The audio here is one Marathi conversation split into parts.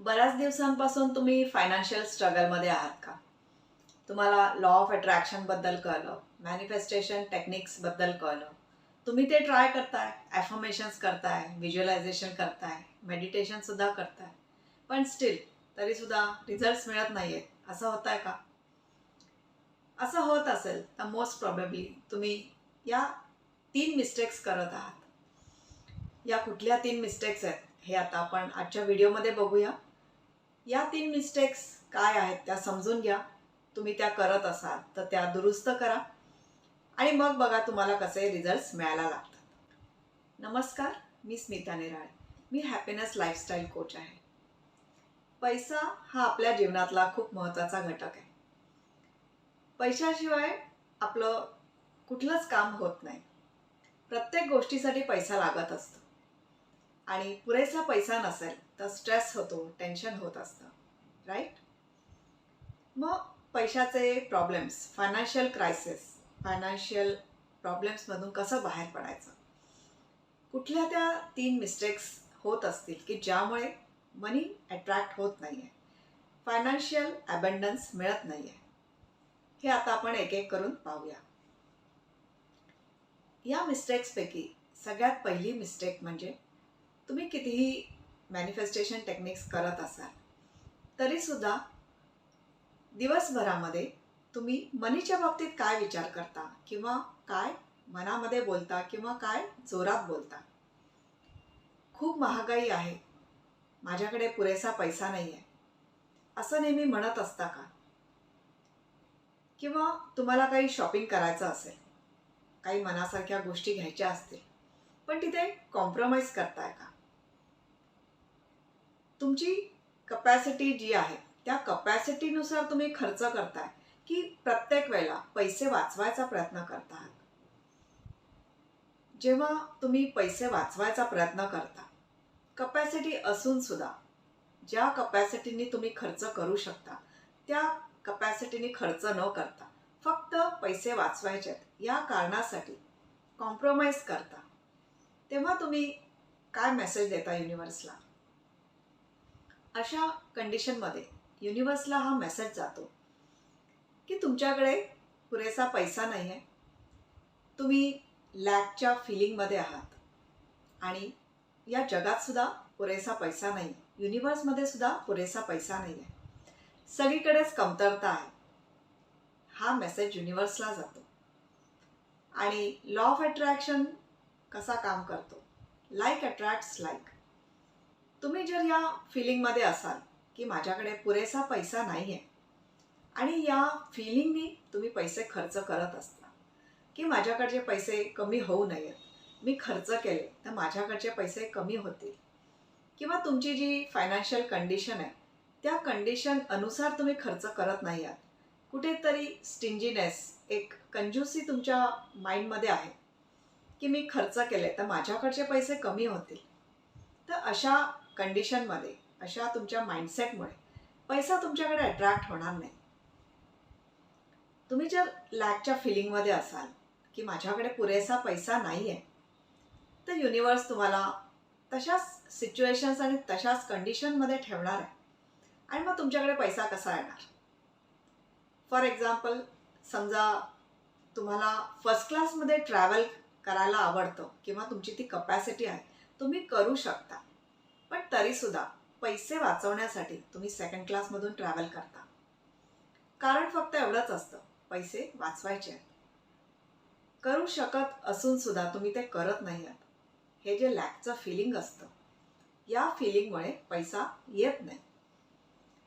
बऱ्याच दिवसांपासून तुम्ही फायनान्शियल स्ट्रगलमध्ये आहात का? तुम्हाला लॉ ऑफ अट्रॅक्शनबद्दल कळलं मॅनिफेस्टेशन टेक्निक्सबद्दल कळलं. तुम्ही ते ट्राय करताय ॲफर्मेशन्स करताय व्हिज्युअलायझेशन करताय मेडिटेशनसुद्धा करताय. पण स्टील तरीसुद्धा रिझल्ट्स मिळत नाही आहेत असं होत आहे का? असं होत असेल तर मोस्ट प्रॉबेबली तुम्ही या तीन मिस्टेक्स करत आहात. या कुठल्या तीन मिस्टेक्स आहेत हे आता आपण आजच्या व्हिडिओमध्ये बघूया. या तीन मिस्टेक्स काय आहेत त्या समजून घ्या. तुम्ही त्या करत असाल तर त्या दुरुस्त करा. आणि मग बघा तुम्हाला कसे रिझल्ट्स मिळायला लागतात. नमस्कार मी स्मिता निराळे. मी हॅपीनेस लाईफस्टाईल कोच आहे. पैसा हा आपल्या जीवनातला खूप महत्त्वाचा घटक आहे. पैशाशिवाय आपलं कुठलंच काम होत नाही. प्रत्येक गोष्टीसाठी पैसा लागत असतो. आणि पुरेसा पैसा नसेल तर स्ट्रेस होतो टेन्शन होत असतं राईट मग पैशाचे प्रॉब्लेम्स फायनान्शियल क्रायसिस फायनान्शियल प्रॉब्लेम्समधून कसं बाहेर पडायचं? कुठल्या त्या तीन मिस्टेक्स होत असतील की ज्यामुळे मनी अट्रॅक्ट होत नाही आहे फायनान्शियल अबंडन्स मिळत नाही आहे हे आता आपण एक एक करून पाहूया. या मिस्टेक्सपैकी सगळ्यात पहिली मिस्टेक म्हणजे तुम्ही कितीही मॅनिफेस्टेशन टेक्निक्स करत असाल. तरीसुद्धा दिवसभरामध्ये तुम्ही मनीच्या बाबतीत काय विचार करता? किंवा काय मनामध्ये बोलता? किंवा काय जोरात बोलता? खूप महागाई आहे. माझ्याकडे पुरेसा पैसा नाही आहे असं नेहमी म्हणत असता का? किंवा तुम्हाला काही शॉपिंग करायचं असेल? काही मनासारख्या गोष्टी घ्यायच्या असतील. पण तिथे कॉम्प्रोमाइज करताय का? तुमची कपॅसिटी जी आहे त्या कपॅसिटीनुसार तुम्ही खर्च करताय की प्रत्येक वेळेला पैसे वाचवायचा प्रयत्न करता? आहात जेव्हा तुम्ही पैसे वाचवायचा प्रयत्न करता कपॅसिटी असून सुद्धा ज्या कपॅसिटीने तुम्ही खर्च करू शकता त्या कपॅसिटीने खर्च न करता फक्त पैसे वाचवायचे आहेत या कारणासाठी कॉम्प्रोमाइज करता. तेव्हा तुम्ही काय मेसेज देता युनिवर्सला अशा कंडिशनमध्ये युनिवर्सला हा मेसेज जातो की तुमच्याकडे पुरेसा पैसा नाही आहे तुम्ही लॅकच्या फिलिंगमध्ये आहात. आणि या जगात सुद्धा पुरेसा पैसा नाही. आहे युनिवर्समध्ये सुद्धा पुरेसा पैसा नाही आहे सगळीकडेच कमतरता आहे. हा मेसेज युनिवर्सला जातो. आणि लॉ ऑफ अट्रॅक्शन कसा काम करतो? लाईक अट्रॅक्ट्स लाईक तुम्ही जर या फिलिंगमध्ये असाल की माझ्याकडे पुरेसा पैसा नाही आहे आणि या फिलिंगनी तुम्ही पैसे खर्च करत असता की माझ्याकडचे पैसे कमी होऊ नयेत मी खर्च केले तर माझ्याकडचे पैसे कमी होतील. किंवा तुमची जी फायनान्शियल कंडिशन आहे त्या कंडिशन अनुसार तुम्ही खर्च करत नाही आहात कुठेतरी स्टिंजीनेस एक कंजूसी तुमच्या माइंडमध्ये आहे की मी खर्च केले तर माझ्याकडचे पैसे कमी होतील. तर अशा कंडिशनमध्ये अशा तुमच्या माइंडसेटमुळे पैसा तुमच्याकडे अट्रॅक्ट होणार नाही. तुम्ही जर लॅकच्या फिलिंगमध्ये असाल की माझ्याकडे पुरेसा पैसा नाही आहे तर युनिवर्स तुम्हाला तशाच सिच्युएशन्स आणि तशाच कंडिशनमध्ये ठेवणार आहे. आणि मग तुमच्याकडे पैसा कसा येणार? फॉर एक्झाम्पल समजा तुम्हाला फर्स्ट क्लासमध्ये ट्रॅव्हल करायला आवडतं किंवा तुमची ती कपॅसिटी आहे तुम्ही करू शकता. पण तरीसुद्धा पैसे वाचवण्यासाठी तुम्ही सेकंड क्लासमधून ट्रॅव्हल करता. कारण फक्त एवढंच असतं पैसे वाचवायचे आहेत. करू शकत असून सुद्धा तुम्ही ते करत नाही आहात. हे जे लॅकचं फिलिंग असतं या फिलिंगमुळे पैसा येत नाही.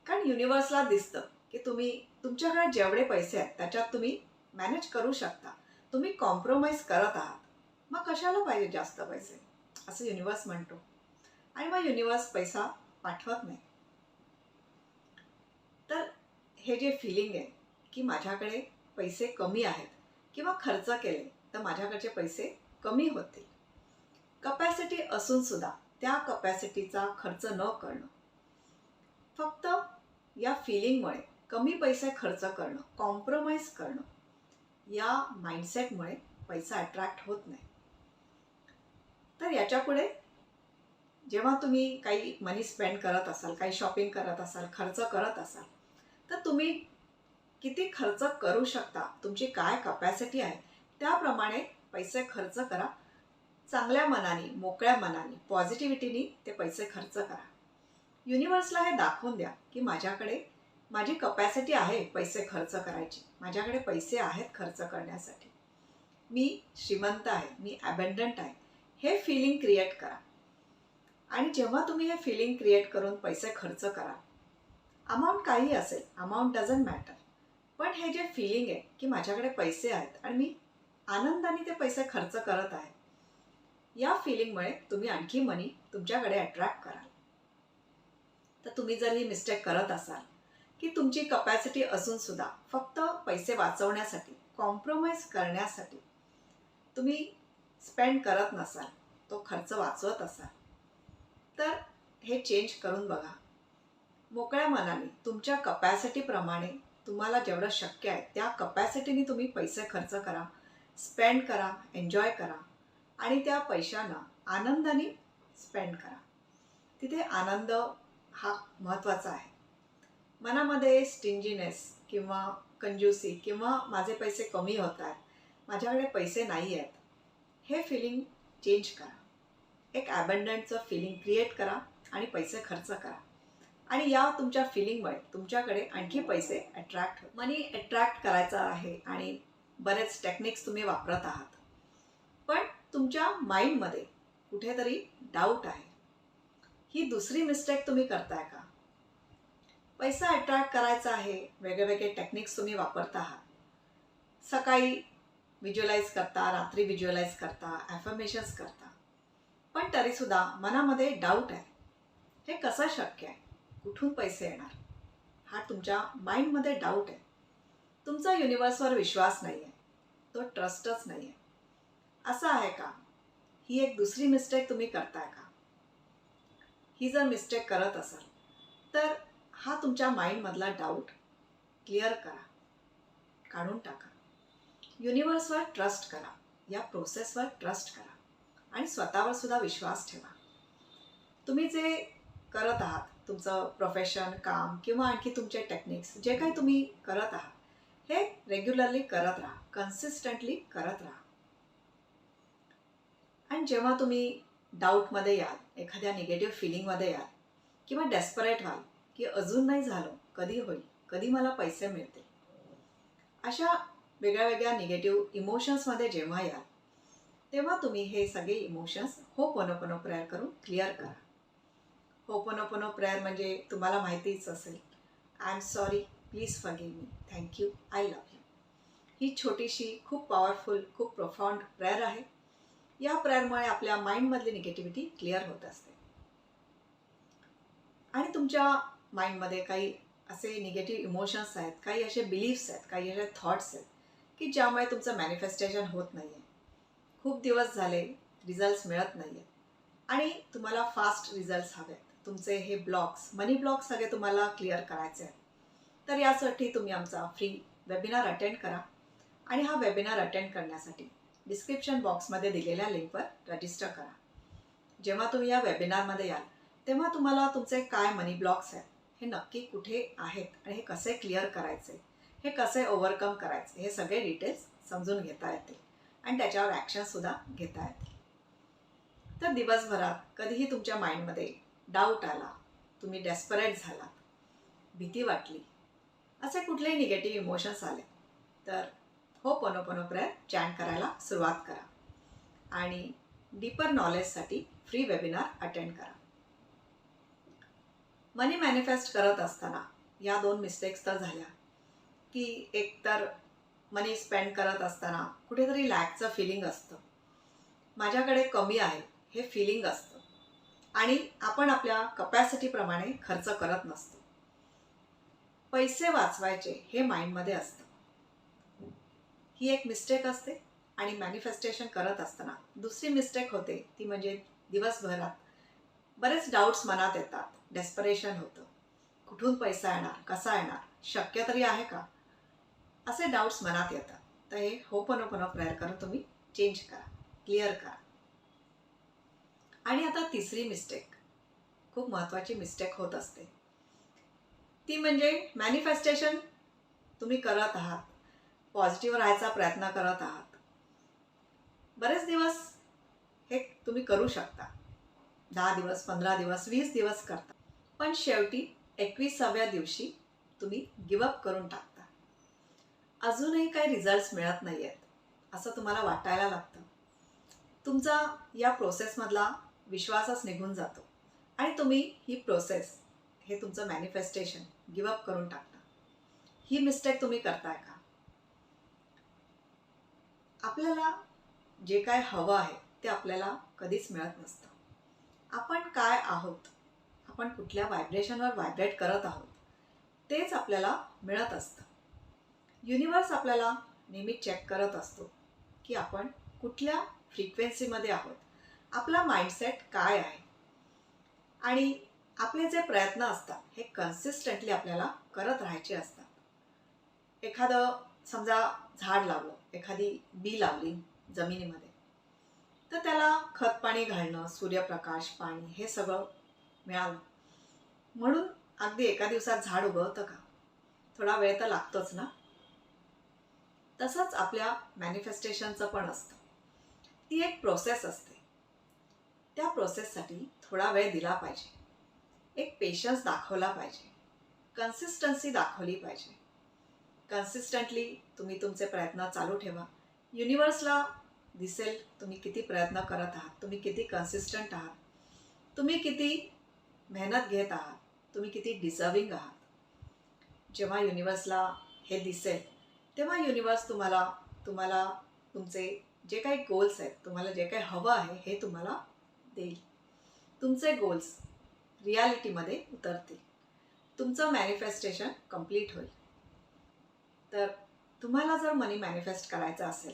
कारण युनिवर्सला दिसतं की तुम्ही तुमच्याकडे जेवढे पैसे आहेत त्याच्यात तुम्ही मॅनेज करू शकता. तुम्ही कॉम्प्रोमाइज करत आहात. मग कशाला पाहिजे जास्त पैसे? असं युनिवर्स म्हणतो. आणि मग युनिवर्स पैसा पाठवत नाही. तर हे जे फिलिंग आहे की माझ्याकडे पैसे कमी आहेत किंवा खर्च केले तर माझ्याकडचे पैसे कमी होतील. कपॅसिटी असून सुद्धा त्या कपॅसिटीचा खर्च न करणं. फक्त या फिलिंगमुळे कमी पैसे खर्च करणं कॉम्प्रोमाइज करणं या माइंडसेटमुळे पैसा अट्रॅक्ट होत नाही. तर याच्यापुढे जेव्हा तुम्ही काही मनी स्पेंड करत असाल काही शॉपिंग करत असाल खर्च करत असाल तर तुम्ही किती खर्च करू शकता? तुमची काय कपॅसिटी आहे? त्याप्रमाणे पैसे खर्च करा. चांगल्या मनाने मोकळ्या मनाने पॉझिटिव्हिटीनी ते पैसे खर्च करा. युनिवर्सला हे दाखवून द्या की माझ्याकडे माझी कपॅसिटी आहे पैसे खर्च करायची. माझ्याकडे पैसे आहेत खर्च करण्यासाठी. मी श्रीमंत आहे मी ॲबंडंट आहे. हे फिलिंग क्रिएट करा. आणि जेव्हा तुम्ही हे फिलिंग क्रिएट करून पैसे खर्च करा अमाऊंट काही असेल अमाऊंट डझंट मॅटर पण हे जे फिलिंग आहे की माझ्याकडे पैसे आहेत आणि मी आनंदाने ते पैसे खर्च करत आहे या फिलिंगमुळे तुम्ही आणखी मनी तुमच्याकडे अट्रॅक्ट कराल. तर तुम्ही जर ही मिस्टेक करत असाल की तुमची कपॅसिटी असून सुद्धा फक्त पैसे वाचवण्यासाठी कॉम्प्रोमाइज करण्यासाठी तुम्ही स्पेंड करत नसाल तो खर्च वाचवत असाल तर हे चेंज करून बघा. मोकळ्या मनाने तुमच्या कपॅसिटीप्रमाणे तुम्हाला जेवढं शक्य आहे त्या कपॅसिटीने तुम्ही पैसे खर्च करा स्पेंड करा एन्जॉय करा आणि त्या पैशांना आनंदाने स्पेंड करा. तिथे आनंद हा महत्त्वाचा आहे. मनामध्ये स्टिंजीनेस किंवा कंजूसी किंवा माझे पैसे कमी होत आहेत माझ्याकडे पैसे नाही आहेत हे फिलिंग चेंज करा. एक ॲबंडंटचं फिलिंग क्रिएट करा आणि पैसे खर्च करा. आणि या तुमच्या फिलिंगमुळे तुमच्याकडे आणखी पैसे अट्रॅक्ट मनी अट्रॅक्ट करायचा आहे आणि बरेच टेक्निक्स तुम्ही वापरत आहात. पण तुमच्या माइंडमध्ये कुठेतरी डाऊट आहे. ही दुसरी मिस्टेक तुम्ही करताय का? पैसा अट्रॅक्ट करायचा आहे वेगळे वेगळे टेक्निक्स तुम्ही वापरत आहात. सकाळी व्हिज्युअलाइज करता रात्री व्हिज्युअलाइज करता ॲफर्मेशन्स करता. पण तरीसुद्धा मनामध्ये डाऊट आहे. हे कसं शक्य आहे? कुठून पैसे येणार? हा तुमच्या माइंडमध्ये डाऊट आहे. तुमचा युनिवर्सवर विश्वास नाही आहे तो ट्रस्टच नाही आहे असं आहे का? ही एक दुसरी मिस्टेक तुम्ही करताय का? ही जर मिस्टेक करत असाल तर हा तुमच्या माइंडमधला डाऊट क्लिअर करा. काढून टाका. युनिवर्सवर ट्रस्ट करा. या प्रोसेसवर ट्रस्ट करा. आणि स्वतःवर सुद्धा विश्वास ठेवा. तुम्ही जे करत आहात तुमचं प्रोफेशन काम किंवा आणखी तुमचे टेक्निक्स जे काही तुम्ही करत आहात हे रेग्युलरली करत राहा. कन्सिस्टंटली करत राहा. आणि जेव्हा तुम्ही डाऊटमध्ये याल एखाद्या निगेटिव्ह फिलिंगमध्ये याल किंवा डेस्परेट व्हाल की अजून नाही झालं कधी होईल कधी मला पैसे मिळतील अशा वेगळ्या वेगळ्या निगेटिव्ह इमोशन्समध्ये जेव्हा याल तेव्हा तुम्ही हे सगळे इमोशन्स हो पोनो प्रेयर करून क्लिअर करा. हो पोनो प्रेयर म्हणजे तुम्हाला माहितीच असेल. I am sorry please forgive me thank you I love you ही छोटीशी खूप पॉवरफुल खूप प्रोफाऊंड प्रेयर आहे. या प्रेयरमुळे आपल्या माइंडमधली निगेटिव्हिटी क्लिअर होत असते. आणि तुमच्या माइंडमध्ये काही असे निगेटिव्ह इमोशन्स आहेत काही असे बिलीफ्स आहेत काही असे थॉट्स आहेत की ज्यामुळे तुमचं मॅनिफेस्टेशन होत नाही आहे खूप दिवस झाले रिझल्ट्स मिळत नाही आहेत आणि तुम्हाला फास्ट रिझल्ट्स हवे आहेत तुमचे हे ब्लॉक्स मनी ब्लॉक्स सगळे तुम्हाला क्लिअर करायचे आहेत. तर यासाठी तुम्ही आमचा फ्री वेबिनार अटेंड करा. आणि हा वेबिनार अटेंड करण्यासाठी डिस्क्रिप्शन बॉक्समध्ये दिलेल्या लिंकवर रजिस्टर करा. जेव्हा तुम्ही या वेबिनारमध्ये याल तेव्हा तुम्हाला तुमचे काय मनी ब्लॉक्स आहेत हे नक्की कुठे आहेत आणि हे कसे क्लिअर करायचे हे कसे ओव्हरकम करायचे हे सगळे डिटेल्स समजून घेता येतील. आणि त्याच्यावर ॲक्शनसुद्धा घेता येतील तर दिवसभरात कधीही तुमच्या माइंडमध्ये डाऊट आला तुम्ही डेस्परेट झालात भीती वाटली असे कुठलेही निगेटिव्ह इमोशन्स आले तर हो पनोपनो प्रेयर चॅन करायला सुरुवात करा. आणि डीपर नॉलेजसाठी फ्री वेबिनार अटेंड करा. मनी मॅनिफेस्ट करत असताना या दोन मिस्टेक्स तर झाल्या की एकतर मनी स्पेंड करत असताना कुठेतरी लॅकचं फिलिंग असतं. माझ्याकडे कमी आहे हे फिलिंग असतं. आणि आपण आपल्या कपॅसिटीप्रमाणे खर्च करत नसतो. पैसे वाचवायचे हे माइंडमध्ये असतं. ही एक मिस्टेक असते आणि मॅनिफेस्टेशन करत असताना दुसरी मिस्टेक होते ती म्हणजे दिवसभरात बरेच डाऊट्स मनात येतात. डेस्परेशन होतं. कुठून पैसा येणार कसा येणार शक्य तरी आहे का? असे डाऊट्स मनात येतात. तर हे होपनोपनो प्रेयर करून तुम्ही चेंज करा. क्लिअर करा. आणि आता तिसरी मिस्टेक खूप महत्त्वाची मिस्टेक होत असते. ती म्हणजे मॅनिफेस्टेशन तुम्ही करत आहात. पॉझिटिव्ह राहायचा प्रयत्न करत आहात. बरेच दिवस हे तुम्ही करू शकता. दहा दिवस पंधरा दिवस वीस दिवस करता. पण शेवटी एकविसाव्या दिवशी तुम्ही गिवअप करून टाकता. अजूनही काही रिझल्ट्स मिळत नाही आहेत असं तुम्हाला वाटायला लागतं. तुमचा या प्रोसेसमधला विश्वासच निघून जातो आणि तुम्ही ही प्रोसेस हे तुमचं मॅनिफेस्टेशन गिवअप करून टाकता. ही मिस्टेक तुम्ही करताय का? आपल्याला जे काय हवं आहे ते आपल्याला कधीच मिळत नसतं. आपण काय आहोत आपण कुठल्या व्हायब्रेशनवर व्हायब्रेट करत आहोत तेच आपल्याला मिळत असतं. युनिवर्स आपल्याला नेहमी चेक करत असतो की आपण कुठल्या फ्रिक्वेन्सीमध्ये आहोत. आपला माइंडसेट काय आहे? आणि आपले जे प्रयत्न असतात हे कन्सिस्टंटली आपल्याला करत राहायचे असतात. एखादं समजा झाड लावलं एखादी बी लावली जमिनीमध्ये तर त्याला खत पाणी घालणं सूर्यप्रकाश पाणी हे सगळं मिळालं. म्हणून अगदी एका दिवसात झाड उगवतं का? थोडा वेळ तर लागतोच ना. तसंच आपल्या मॅनिफेस्टेशनचं पण असतं. ती एक प्रोसेस असते. त्या प्रोसेससाठी थोडा वेळ दिला पाहिजे. एक पेशन्स दाखवला पाहिजे. कन्सिस्टन्सी दाखवली पाहिजे. कन्सिस्टंटली तुम्ही तुमचे प्रयत्न चालू ठेवा. युनिवर्सला दिसेल तुम्ही किती प्रयत्न करत आहात. तुम्ही किती कन्सिस्टंट आहात. तुम्ही किती मेहनत घेत आहात. तुम्ही किती डिझर्विंग आहात. जेव्हा युनिवर्सला हे दिसेल तेव्हा युनिवर्स तुम्हाला तुम्हाला तुमचे जे काही गोल्स आहेत तुम्हाला जे काही हवं आहे हे तुम्हाला देईल. तुमचे गोल्स रियालिटीमध्ये उतरतील. तुमचं मॅनिफेस्टेशन कंप्लीट होईल. तर तुम्हाला जर मनी मॅनिफेस्ट करायचं असेल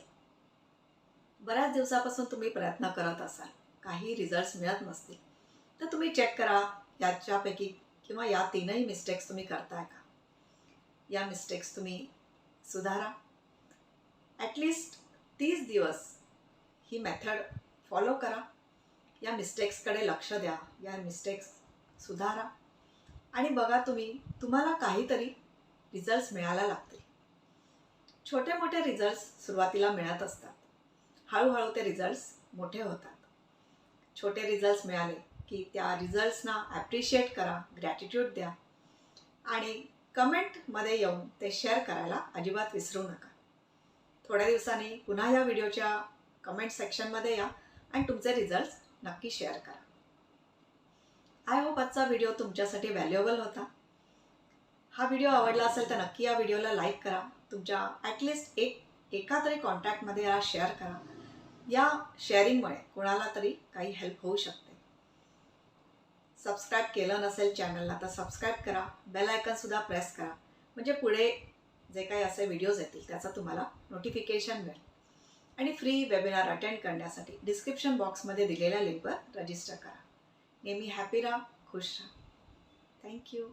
बऱ्याच दिवसापासून तुम्ही प्रयत्न करत असाल काही रिझल्ट्स मिळत नसतील तर तुम्ही चेक करा याच्यापैकी किंवा या तीनही मिस्टेक्स तुम्ही करताय का? या मिस्टेक्स तुम्ही सुधारा. ॲटलिस्ट तीस दिवस ही मेथड फॉलो करा. या मिस्टेक्सकडे लक्ष द्या. या मिस्टेक्स सुधारा. आणि बघा तुम्ही तुम्हाला काहीतरी रिझल्ट्स मिळायला लागतील. छोटे मोठे रिझल्ट्स सुरुवातीला मिळत असतात. हळूहळू ते रिझल्ट्स मोठे होतात. छोटे रिझल्ट्स मिळाले की त्या रिझल्ट्सना ॲप्रिशिएट करा ग्रॅटिट्यूड द्या. आणि कमेंटमध्ये येऊन ते शेअर करायला अजिबात विसरू नका. थोड्या दिवसांनी पुन्हा या व्हिडिओच्या कमेंट सेक्शनमध्ये या आणि तुमचे रिझल्ट्स नक्की शेअर करा. आय होप आजचा व्हिडिओ तुमच्यासाठी व्हॅल्युएबल होता. हा व्हिडिओ आवडला असेल तर नक्की या व्हिडिओला लाईक करा. तुमच्या ॲटलिस्ट एक एका तरी कॉन्टॅक्टमध्ये याला शेअर करा. या शेअरिंगमुळे कोणाला तरी काही हेल्प होऊ शकते. सबस्क्राईब केलं नसेल चॅनलला तर सबस्क्राईब करा. बेल आयकनसुद्धा प्रेस करा. म्हणजे पुढे जे काही असे व्हिडिओज येतील त्याचं तुम्हाला नोटिफिकेशन मिळेल. आणि फ्री वेबिनार अटेंड करण्यासाठी डिस्क्रिप्शन बॉक्समध्ये दिलेल्या लिंकवर रजिस्टर करा. नेहमी हॅपी राहा खुश राहा. थँक्यू